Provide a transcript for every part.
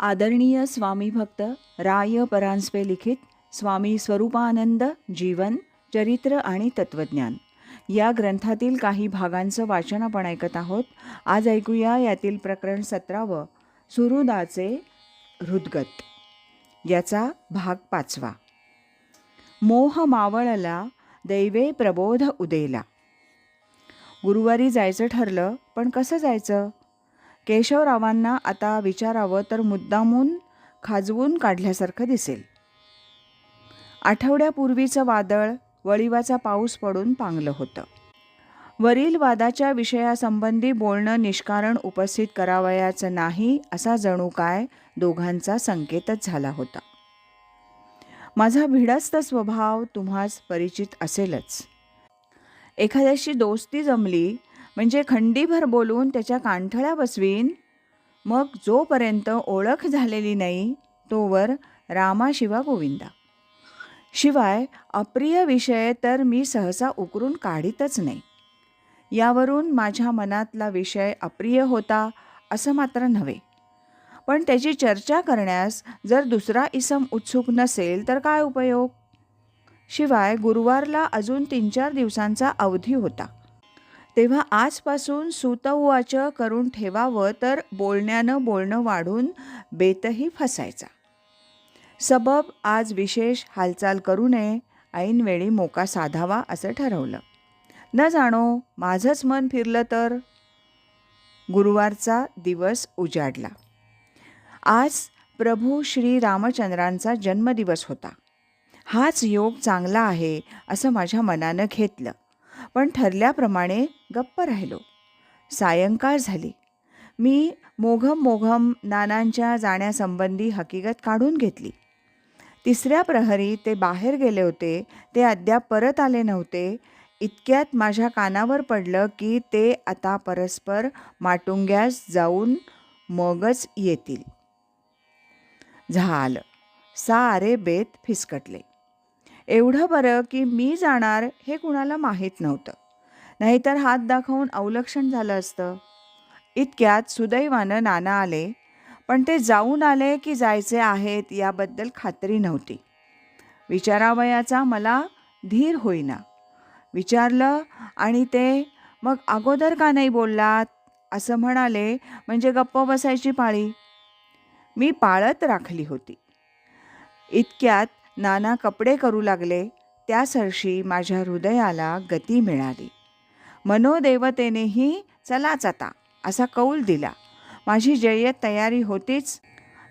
आदरणीय स्वामी भक्त राय परांजपे लिखित स्वामी स्वरूपानंद जीवन चरित्र आणि तत्वज्ञान या ग्रंथातील काही भागांचं वाचन आपण ऐकत आहोत. आज ऐकूया यातील प्रकरण सतरावं सुहृदाचे हृदगत. याचा भाग पाचवा. मोह मावळला दैवे प्रबोध उदेला. गुरुवारी जायचं ठरलं पण कसं जायचं? केशवरावांना आता विचारावं तर मुद्दामून खाजवून काढल्यासारखं दिसेल. आठवड्यापूर्वीचं वादळ वळिवाचा पाऊस पडून पांगलं होतं. वरील वादाच्या विषयासंबंधी बोलणं निष्कारण उपस्थित करावयाचं नाही असा जणू काय दोघांचा संकेतच झाला होता. माझा भिडस्त स्वभाव तुम्हास परिचित असेलच. एखाद्याशी दोस्ती जमली म्हणजे खंडीभर बोलून त्याच्या कांठळ्या बसवीन. मग जोपर्यंत ओळख झालेली नाही तोवर रामाशिवा गोविंदा. शिवाय अप्रिय विषय तर मी सहसा उकरून काढीतच नाही. यावरून माझ्या मनातला विषय अप्रिय होता असं मात्र नव्हे. पण त्याची चर्चा करण्यास जर दुसरा इसम उत्सुक नसेल तर काय उपयोग? शिवाय गुरुवारला अजून तीन चार दिवसांचा अवधी होता. तेव्हा आजपासून सुतवाच करून ठेवावं तर बोलण्यानं बोलणं वाढून बेतही फसायचा. सबब आज विशेष हालचाल करू नये ऐनवेळी मोका साधावा असं ठरवलं. न जाणो माझंच मन फिरलं तर. गुरुवारचा दिवस उजाडला. आज प्रभू श्री रामचंद्रांचा जन्मदिवस होता. हाच योग चांगला आहे असं माझ्या मनानं घेतलं. पण ठरल्याप्रमाणे गप्प राहिलो. सायंकाळ झाली. मी मोघम मोघम नानांच्या जाण्यासंबंधी हकीकत काढून घेतली. तिसऱ्या प्रहरी ते बाहेर गेले होते ते अद्याप परत आले नव्हते. इतक्यात माझ्या कानावर पडलं की ते आता परस्पर माटुंग्यास जाऊन मगच येतील. झालं. सारे बेत फिसकटले. एवढं बरं की मी जाणार हे कुणाला माहीत नव्हतं. नाहीतर हात दाखवून अवलक्षण झालं असतं. इतक्यात सुदैवानं नाना आले पण ते जाऊन आले की जायचे आहेत याबद्दल खात्री नव्हती. विचारावयाचा मला धीर होईना. विचारलं आणि ते मग अगोदर का नाही बोललात? असं म्हणाले म्हणजे गप्प बसायची पाळी. मी पाळत राखली होती. इतक्यात नाना कपडे करू लागले. त्या सरशी माझ्या हृदयाला गती मिळाली. मनोदेवतेनेही चलाच आता असा कौल दिला. माझी जय्यत तयारी होतीच.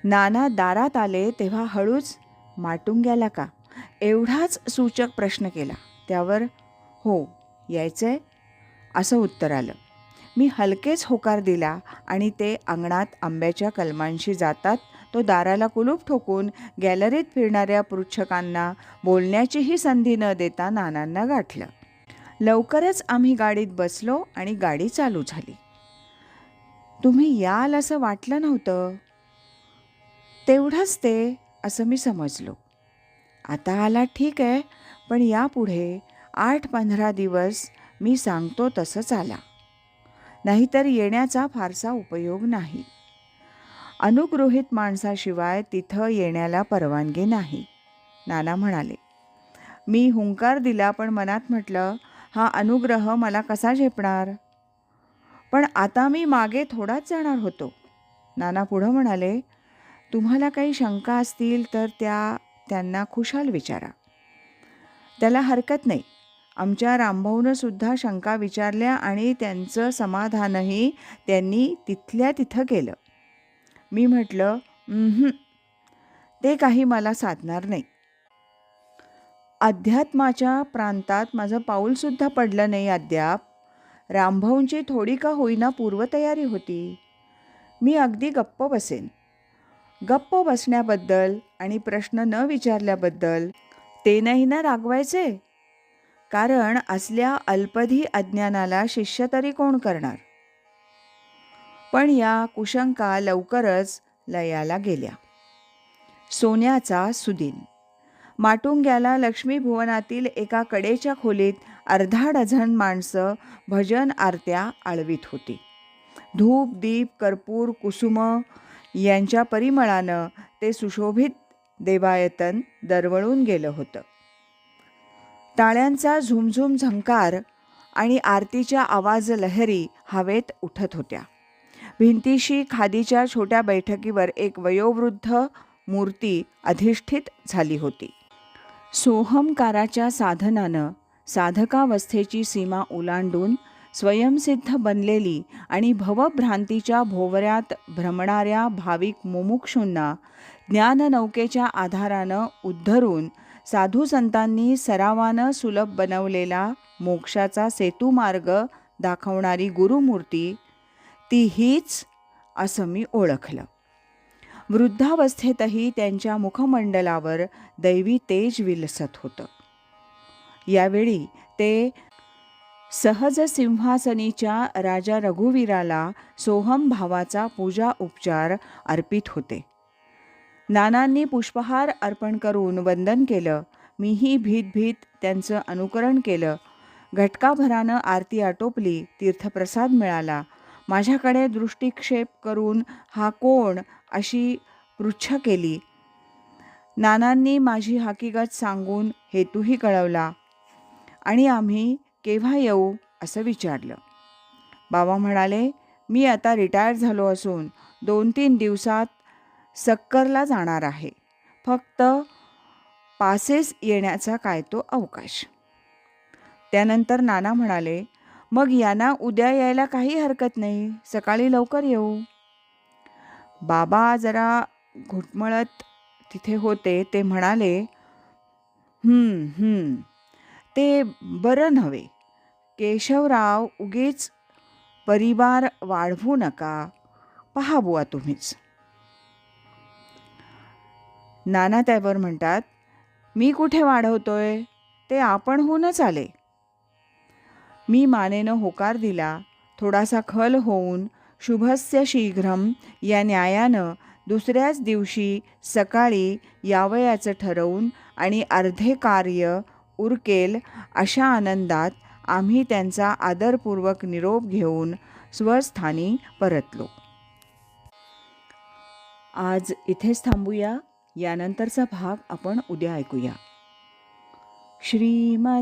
नाना दारात आले तेव्हा हळूच माटुंग्याला का? एवढाच सूचक प्रश्न केला. त्यावर हो यायचंय? असं उत्तर आलं. मी हलकेच होकार दिला आणि ते अंगणात आंब्याच्या कलमांशी जातात तो दाराला कुलूप ठोकून गॅलरीत फिरणाऱ्या पृच्छकांना बोलण्याचीही संधी न देता नानांना गाठलं. लवकरच आम्ही गाडीत बसलो आणि गाडी चालू झाली. तुम्ही याल असं वाटलं नव्हतं. तेवढंच ते असं मी समजलो. आता आला ठीक आहे पण यापुढे आठ पंधरा दिवस मी सांगतो तसंच आला. नाहीतर येण्याचा फारसा उपयोग नाही. अनुगृहित माणसाशिवाय तिथं येण्याला परवानगी नाही. नाना म्हणाले मी हुंकार दिला पण मनात म्हटलं हा अनुग्रह मला कसा झेपणार? पण आता मी मागे थोडाच जाणार होतो. नाना पुढं म्हणाले तुम्हाला काही शंका असतील तर त्या त्यांना खुशाल विचारा. त्याला हरकत नाही. आमच्या रामभाऊनं सुद्धा शंका विचारल्या आणि त्यांचं समाधानही त्यांनी तिथल्या तिथं केलं. मी म्हटलं ते काही मला साधणार नाही. अध्यात्माच्या प्रांतात माझं पाऊलसुद्धा पडलं नाही अद्याप. रामभाऊंची थोडी का होईना पूर्वतयारी होती. मी अगदी गप्प बसेन. गप्प बसण्याबद्दल आणि प्रश्न न विचारल्याबद्दल ते नाही ना रागवायचे? कारण असल्या अल्पधी अज्ञानाला शिष्य तरी कोण करणार? पण या कुशंका लवकरच लयाला गेल्या. सोन्याचा सुदिन. माटुंग्याला लक्ष्मीभुवनातील एका कडेच्या खोलीत अर्धा डझन माणसं भजन आरत्या आळवीत होती. धूप दीप कर्पूर कुसुम यांच्या परिमळानं ते सुशोभित देवायतन दरवळून गेलं होतं. टाळ्यांचा झुमझुम झंकार आणि आरतीच्या आवाज लहरी हवेत उठत होत्या. भिंतीशी खादीच्या छोट्या बैठकीवर एक वयोवृद्ध मूर्ती अधिष्ठित झाली होती. सोहमकाराच्या साधनानं साधकावस्थेची सीमा ओलांडून स्वयंसिद्ध बनलेली आणि भवभ्रांतीच्या भोवऱ्यात भ्रमणाऱ्या भाविक मुमुक्षूंना ज्ञाननौकेच्या आधारानं उद्धरून साधू संतांनी सरावानं सुलभ बनवलेला मोक्षाचा सेतुमार्ग दाखवणारी गुरुमूर्ती ती हीच असं मी ओळखलं. वृद्धावस्थेतही त्यांच्या मुखमंडलावर दैवी तेज विलसत होतं. यावेळी ते सहज सिंहासनीच्या राजा रघुवीराला सोहम भावाचा पूजा उपचार अर्पित होते. नानांनी पुष्पहार अर्पण करून वंदन केलं. मीही भीत भीत त्यांचं अनुकरण केलं. घटकाभरानं आरती आटोपली तीर्थप्रसाद मिळाला. माझ्याकडे दृष्टिक्षेप करून हा कोण अशी पृच्छ केली. नानांनी माझी हकीकत सांगून हेतूही कळवला आणि आम्ही केव्हा येऊ असं विचारलं. बाबा म्हणाले मी आता रिटायर झालो असून दोन तीन दिवसात सक्करला जाणार आहे. फक्त पासेस येण्याचा काय तो अवकाश. त्यानंतर नाना म्हणाले मग यांना उद्या यायला काही हरकत नाही. सकाळी लवकर येऊ. बाबा जरा घुटमळत तिथे होते. ते म्हणाले ते बरं नव्हे. केशवराव उगीच परिवार वाढवू नका. पहा बुवा तुम्हीच. नाना त्यावर म्हणतात मी कुठे वाढवतोय? ते आपण होऊनच आले. मी मानेनं होकार दिला. थोडासा खल होऊन शुभस्य शीघ्रम या न्यायानं दुसऱ्याच दिवशी सकाळी यावयाचं ठरवून आणि अर्धे कार्य उरकेल अशा आनंदात आम्ही त्यांचा आदरपूर्वक निरोप घेऊन स्वस्थानी परतलो. आज इथेच थांबूया. यानंतरचा भाग आपण उद्या ऐकूया. श्रीमत